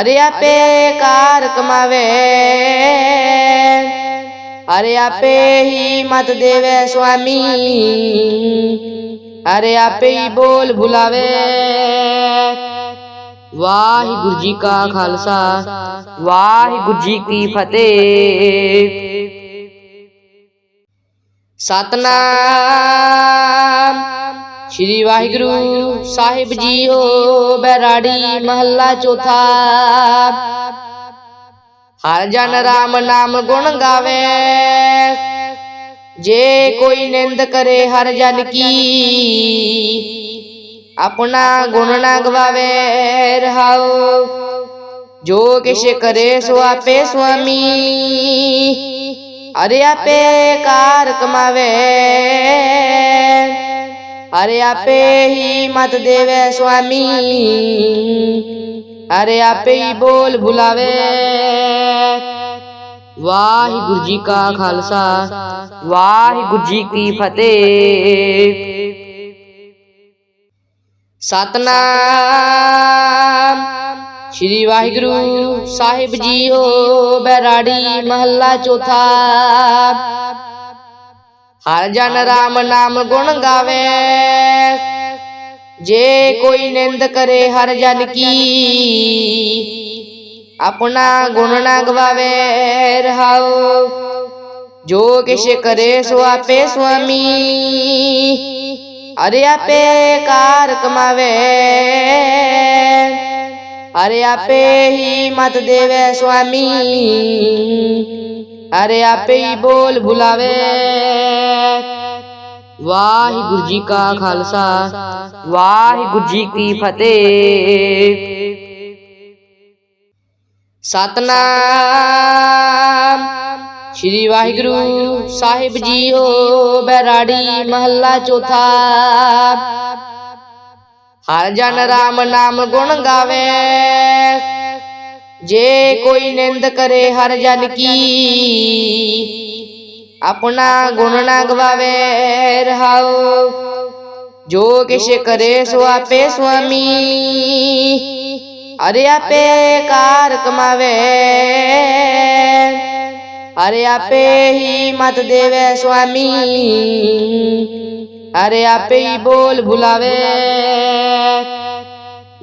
ਅਰੇ ਆਪੇ ਕਾਰ ਕਮਾਵੇ ਅਰੇ ਆਪੇ ਹੀ ਮਤ ਦੇਵੇ ਸੁਆਮੀ। ਅਰੇ ਆਪੇ ਹੀ ਬੋਲ ਭੁਲਾਵੇ। ਵਾਹਿਗੁਰੂ ਜੀ ਕਾ ਖਾਲਸਾ। ਵਾਹਿਗੁਰੂ ਜੀ ਕੀ ਫਤਿਹ। ਸਤਨਾਮ। ਸ਼੍ਰੀ ਵਾਹਿਗੁਰੂ ਸਾਹਿਬ ਜੀਓ ਬੈਰਾੜੀ ਮਹੱਲਾ ਚੌਥਾ। ਹਰ ਜਨ ਰਾਮ ਨਾਮ ਗੁਣ ਗਾਵੇ। ਜੇ ਕੋਈ ਨਿੰਦ ਕਰੇ ਹਰ ਜਨ ਕੀ। ਆਪਣਾ ਗੁਣ ਨਾ ਗਵਾਵੇ ਰਹਾਉ ਜੋ ਕਿਛ ਕਰੇ ਸੋ ਆਪੇ ਸੁਆਮੀ। ਅਰੇ ਆਪੇ ਕਾਰ ਕਮਾਵੇ। ਅਰੇ ਆਪੇ ਹੀ ਮਤ ਦੇਵੇ ਸੁਆਮੀ। ਅਰੇ ਆਪੇ ਹੀ ਬੋਲ ਭੁਲਾਵੇ। ਵਾਹਿਗੁਰੂ ਜੀ ਕਾ ਖਾਲਸਾ, ਵਾਹਿਗੁਰੂ ਜੀ ਕੀ ਫਤਿਹ। ਸਤਨਾਮ। ਸ਼੍ਰੀ ਵਾਹਿਗੁਰੂ ਸਾਹਿਬ ਜੀਓ ਬੈਰਾੜੀ ਮਹੱਲਾ ਚੌਥਾ। ਹਰ ਜਨ ਰਾਮ ਨਾਮ ਗੁਣ ਗਾਵੇ। ਜੇ ਕੋਈ ਨਿੰਦ ਕਰੇ ਹਰ ਜਨ ਕੀ, ਆਪਣਾ ਗੁਣ ਨਾ ਗਵਾਵੇ ਰਹਾਉ। ਜੋ ਕਿਛ ਕਰੇ ਸੋ ਆਪੇ ਸੁਆਮੀ ਅਰੇ ਆਪੇ ਕਾਰ ਕਮਾਵੇ। ਅਰੇ ਆਪੇ ਹੀ ਮਤ ਦੇਵੇ ਸੁਆਮੀ। ਅਰੇ ਆਪੇ ਹੀ ਬੋਲ ਭੁਲਾਵੇ ਵਾਹਿਗੁਰੂ ਜੀ ਕਾ ਖਾਲਸਾ। ਵਾਹਿਗੁਰੂ ਜੀ ਕੀ ਫਤਿਹ। ਸਤਨਾਮ। ਸ਼੍ਰੀ ਵਾਹਿਗੁਰੂ ਸਾਹਿਬ ਜੀਓ ਬੈਰਾੜੀ ਮਹੱਲਾ ਚੌਥਾ। ਹਰ ਜਨ ਰਾਮ ਨਾਮ ਗੁਣ ਗਾਵੇ। ਜੇ ਕੋਈ ਨਿੰਦ ਕਰੇ ਹਰ ਜਨ ਕੀ, ਆਪਣਾ ਗੁਣ ਨਾ ਗਵਾਵੇ ਰਹਾਉ। ਜੋ ਕਿਛ ਕਰੇ ਸੋ ਆਪੇ ਸੁਆਮੀ ਅਰੇ ਆਪੇ ਕਾਰ ਕਮਾਵੇ। ਅਰੇ ਆਪੇ ਹੀ ਮਤ ਦੇਵੇ ਸੁਆਮੀ ਅਰੇ ਆਪੇ ਹੀ ਬੋਲ ਭੁਲਾਵੇ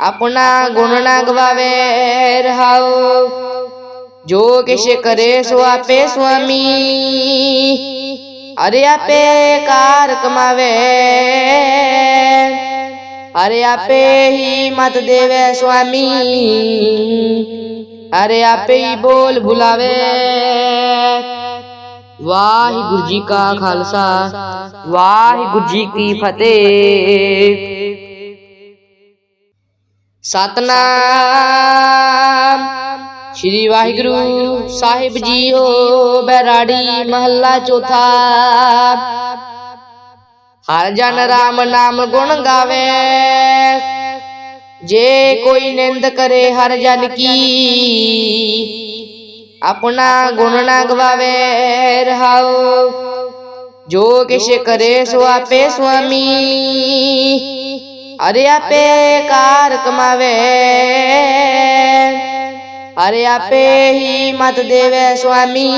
ਆਪਣਾ ਗੁਣ ਨਾ ਗਵਾਵੇ, ਰਹਾਉ। ਜੋ ਕਿਛ ਕਰੇ ਸੋ ਆਪੇ ਸੁਆਮੀ। ਅਰੇ ਆਪੇ ਕਾਰ ਕਮਾਵੇ। ਅਰੇ ਆਪੇ ਹੀ ਮਤ ਦੇਵੇ ਸੁਆਮੀ। ਅਰੇ ਆਪੇ ਹੀ ਬੋਲ ਭੁਲਾਵੇ। ਵਾਹਿਗੁਰੂ ਜੀ ਕਾ ਖਾਲਸਾ, ਵਾਹਿਗੁਰੂ ਜੀ ਕੀ ਫਤਿਹ। ਸਤਨਾਮ। ਸ਼੍ਰੀ ਵਾਹਿਗੁਰੂ ਸਾਹਿਬ ਜੀਓ ਬੈਰਾੜੀ ਮਹੱਲਾ ਚੌਥਾ। ਹਰ ਜਨ ਰਾਮ ਨਾਮ ਗੁਣ ਗਾਵੇ। ਜੇ ਕੋਈ ਨਿੰਦ ਕਰੇ ਹਰ ਜਨ ਕੀ, ਆਪਣਾ ਗੁਣ ਨਾ ਗਵਾਵੇ ਰਹਾਉ। ਜੋ ਕਿਛ ਕਰੇ ਸੋ ਆਪੇ ਸੁਆਮੀ। ਅਰੇ ਆਪੇ ਕਾਰ ਕਮਾਵੇ। ਅਰੇ ਆਪੇ ਹੀ ਮਤ ਦੇਵੇ ਸੁਆਮੀ।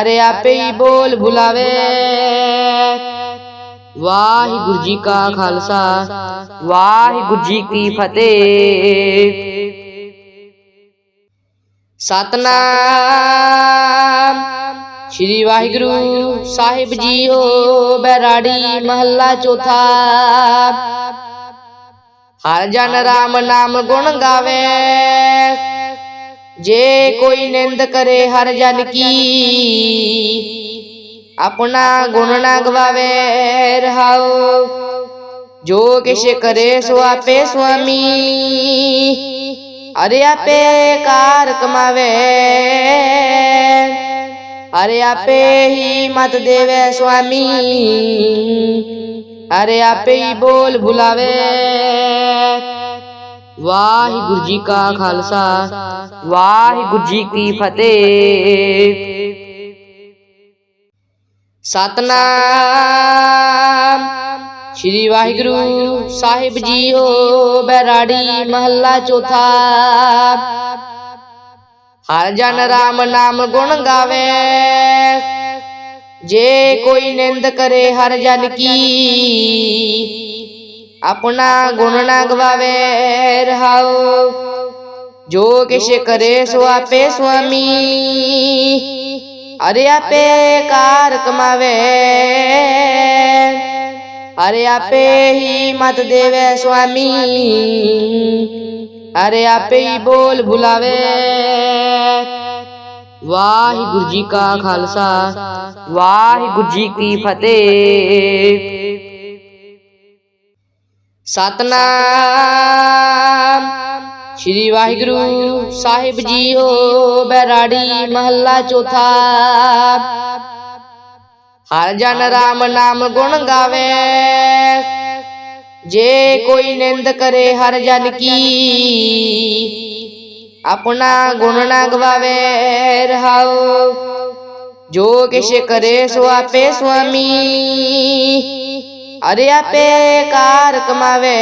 ਅਰੇ ਆਪੇ ਹੀ ਬੋਲ ਭੁਲਾਵੇ। ਵਾਹਿਗੁਰੂ ਜੀ ਕਾ ਖਾਲਸਾ। ਵਾਹਿਗੁਰੂ ਜੀ ਕੀ ਫਤਿਹ। ਸਤਨਾਮ। ਸ੍ਰੀ ਵਾਹਿਗੁਰੂ ਸਾਹਿਬ ਜੀਓ ਬੈਰਾੜੀ ਮਹੱਲਾ ਚੌਥਾ। ਹਰ ਜਨ ਰਾਮ ਨਾਮ ਗੁਣ ਗਾਵੇ। ਜੇ ਕੋਈ ਨਿੰਦ ਕਰੇ ਹਰ ਜਨ ਕੀ। ਆਪਣਾ ਗੁਣ ਨਾ ਗਵਾਵੇ ਰਹਾਉ। ਜੋ ਕਿਛ ਕਰੇ ਸੋ ਆਪੇ ਸੁਆਮੀ। ਅਰੇ ਆਪੇ ਕਾਰ ਕਮਾਵੇ। ਅਰੇ ਆਪੇ ਹੀ ਮਤ ਦੇਵੇ ਸੁਆਮੀ। ਅਰੇ ਆਪੇ ਹੀ ਬੋਲ ਬੁਲਾਵੇ ਵਾਹਿਗੁਰੂ ਜੀ ਕਾ ਖਾਲਸਾ, ਵਾਹਿਗੁਰੂ ਜੀ ਕੀ ਫਤਿਹ। ਸਤਨਾਮ। ਸ੍ਰੀ ਵਾਹਿਗੁਰੂ ਸਾਹਿਬ ਜੀਓ ਬੈਰਾੜੀ ਮਹੱਲਾ ਚੌਥਾ। ਹਰ ਜਨ ਰਾਮ ਨਾਮ ਗੁਣ ਗਾਵੇ। ਜੇ ਕੋਈ ਨਿੰਦ ਕਰੇ ਹਰ ਜਨ ਕੀ, ਆਪਣਾ ਗੁਣ ਨਾ ਗਵਾਵੇ ਰਹਾਉ। ਜੋ ਕਿਛ ਕਰੇ ਸੋ ਆਪੇ ਸੁਆਮੀ ਅਰੇ ਆਪੇ ਕਾਰ ਕਮਾਵੇ। ਅਰੇ ਆਪੇ ਹੀ ਮਤ ਦੇਵੇ ਸੁਆਮੀ। ਅਰੇ ਆਪੇ ਹੀ ਬੋਲ ਬੁਲਾਵੇ ਵਾਹਿਗੁਰੂ ਜੀ ਕਾ ਖਾਲਸਾ। ਵਾਹਿਗੁਰੂ ਜੀ ਕੀ ਫਤਿਹ। ਸਤਨਾਮ। ਸ੍ਰੀ ਵਾਹਿਗੁਰੂ ਸਾਹਿਬ ਜੀ ਹੋ ਬੈਰਾੜੀ ਮਹੱਲਾ ਚੌਥਾ। ਹਰ ਜਨ ਰਾਮ ਨਾਮ ਗੁਣ ਗਾਵੇ। ਜੇ ਕੋਈ ਨਿੰਦ ਕਰੇ ਹਰ ਜਨ ਕੀ, ਆਪਣਾ ਗੁਣ ਨਾ ਗਵਾਵੇ ਰਹਾਉ। ਜੋ ਕਿਛ ਕਰੇ ਸੋ ਆਪੇ ਸੁਆਮੀ ਅਰੇ ਆਪੇ ਕਾਰ ਕਮਾਵੇ।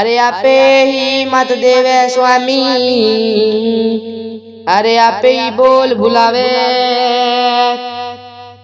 ਅਰੇ ਆਪੇ ਹੀ ਮਤ ਦੇਵੇ ਸੁਆਮੀ ਅਰੇ ਆਪੇ ਹੀ ਬੋਲ ਬੁਲਾਵੇ।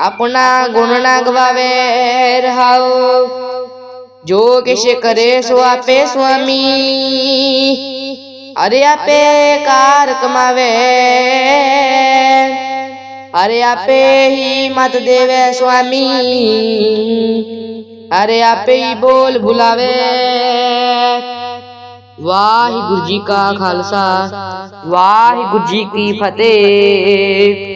ਆਪਣਾ ਗੁਣ ਨਾ ਗਵਾਵੇ ਰਹਾਉ। ਜੋ ਕਿਛ ਕਰੇ ਸੋ ਆਪੇ ਸੁਆਮੀ। ਅਰੇ ਆਪੇ ਕਾਰ ਕਮਾਵੇ। ਅਰੇ ਆਪੇ ਹੀ ਮਤ ਦੇਵੇ ਸੁਆਮੀ। ਅਰੇ ਆਪੇ ਹੀ ਬੋਲ ਬੁਲਾਵੇ ਵਾਹਿਗੁਰੂ ਜੀ ਕਾ ਖਾਲਸਾ। ਵਾਹਿਗੁਰੂ ਜੀ ਕੀ ਫਤਿਹ।